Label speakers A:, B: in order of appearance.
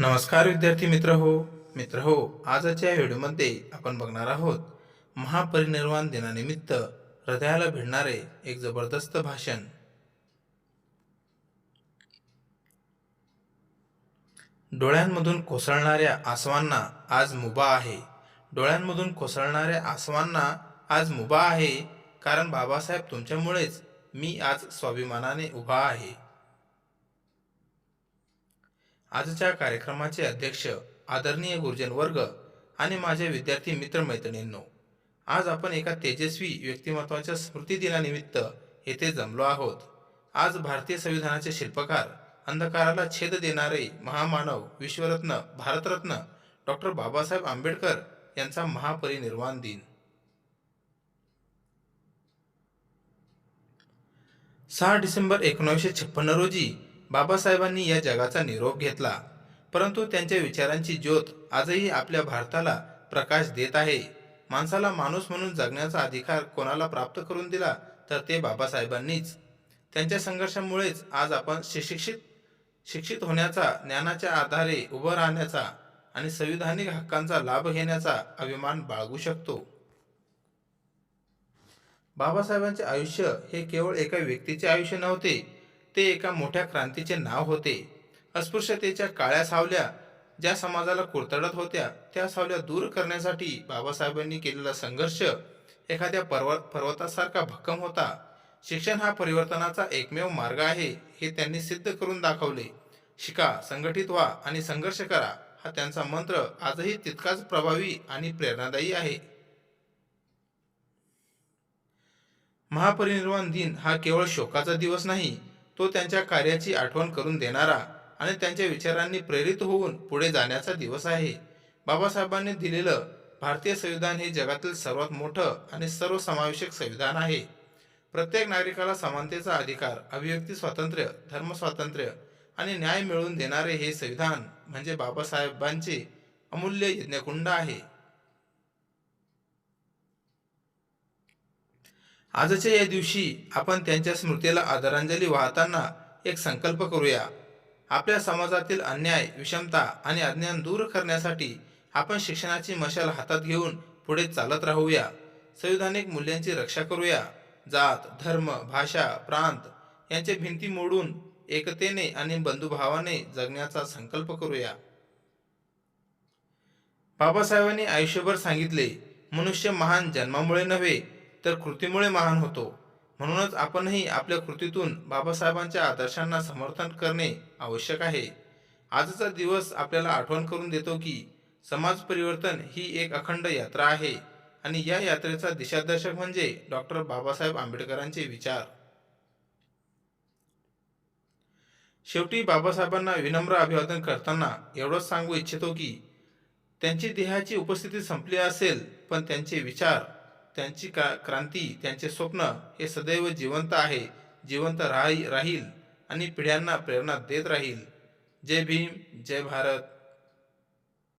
A: नमस्कार विद्यार्थी मित्र हो. मित्र हो आजच्या व्हिडिओमध्ये आपण बघणार आहोत महापरिनिर्वाण दिनानिमित्त हृदयाला भिडणारे एक जबरदस्त भाषण. डोळ्यांमधून कोसळणाऱ्या आसवांना आज मुभा आहे. डोळ्यांमधून कोसळणाऱ्या आसवांना आज मुभा आहे कारण बाबासाहेब तुमच्यामुळेच मी आज स्वाभिमानाने उभा आहे. आजच्या कार्यक्रमाचे अध्यक्ष आदरणीय गुरुजन वर्ग आणि माझे विद्यार्थी मित्रमैत्रिणींनो आज आपण एका तेजस्वी व्यक्तिमत्वाच्या स्मृती दिनानिमित्त येथे जमलो आहोत. आज भारतीय संविधानाचे शिल्पकार अंधकाराला छेद देणारे महामानव विश्वरत्न भारतरत्न डॉक्टर बाबासाहेब आंबेडकर यांचा महापरिनिर्वाण दिन. सहा डिसेंबर एकोणीसशे छप्पन्न रोजी बाबासाहेबांनी या जगाचा निरोप घेतला. परंतु त्यांच्या विचारांची ज्योत आजही आपल्या भारताला प्रकाश देत आहे. माणसाला माणूस म्हणून जगण्याचा अधिकार कोणाला प्राप्त करून दिला तर ते बाबासाहेबांनीच. त्यांच्या संघर्षामुळेच आज आपण सुशिक्षित शिक्षित होण्याचा ज्ञानाच्या आधारे उभं राहण्याचा आणि संविधानिक हक्कांचा लाभ घेण्याचा अभिमान बाळगू शकतो. बाबासाहेबांचे आयुष्य हे केवळ एका व्यक्तीचे आयुष्य नव्हते ते एका मोठ्या क्रांतीचे नाव होते. अस्पृश्यतेच्या काळ्या सावल्या ज्या समाजाला कुरतडत होत्या त्या सावल्या दूर करण्यासाठी बाबासाहेबांनी केलेला संघर्ष एखाद्या पर्वत पर्वतासारखा भक्कम होता. शिक्षण हा परिवर्तनाचा एकमेव मार्ग आहे हे त्यांनी सिद्ध करून दाखवले. शिका संघटित व्हा आणि संघर्ष करा हा त्यांचा मंत्र आजही तितकाच प्रभावी आणि प्रेरणादायी आहे. महापरिनिर्वाण दिन हा केवळ शोकाचा दिवस नाही तो त्यांच्या कार्याची आठवण करून देणारा आणि त्यांच्या विचारांनी प्रेरित होऊन पुढे जाण्याचा दिवस आहे. बाबासाहेबांनी दिलेलं भारतीय संविधान हे जगातील सर्वात मोठं आणि सर्वसमावेशक संविधान आहे. प्रत्येक नागरिकाला समानतेचा अधिकार अभिव्यक्ती स्वातंत्र्य धर्म स्वातंत्र्य आणि न्याय मिळवून देणारे हे संविधान म्हणजे बाबासाहेबांचे अमूल्य यज्ञकुंड आहे. आजच्या या दिवशी आपण त्यांच्या स्मृतीला आदरांजली वाहताना एक संकल्प करूया. आपल्या समाजातील अन्याय विषमता आणि अज्ञान दूर करण्यासाठी आपण शिक्षणाची मशाल हातात घेऊन पुढे चालत राहूया. संविधानिक मूल्यांची रक्षा करूया. जात धर्म भाषा प्रांत यांचे भिंती मोडून एकतेने आणि बंधुभावाने जगण्याचा संकल्प करूया. बाबासाहेबांनी आयुष्यभर सांगितले मनुष्य महान जन्मामुळे नव्हे तर कृतीमुळे महान होतो. म्हणूनच आपणही आपल्या कृतीतून बाबासाहेबांच्या आदर्शांना समर्थन करणे आवश्यक आहे. आजचा दिवस आपल्याला आठवण करून देतो की समाज परिवर्तन ही एक अखंड यात्रा आहे आणि या यात्रेचा दिशादर्शक म्हणजे डॉक्टर बाबासाहेब आंबेडकरांचे विचार. शेवटी बाबासाहेबांना विनम्र अभिवादन करताना एवढंच सांगू इच्छितो की त्यांची देहाची उपस्थिती संपली असेल पण त्यांचे विचार त्यांची का क्रांती त्यांचे स्वप्न हे सदैव जिवंत आहे जिवंत राही राहील आणि पिढ्यांना प्रेरणा देत राहील. जय भीम जय भारत.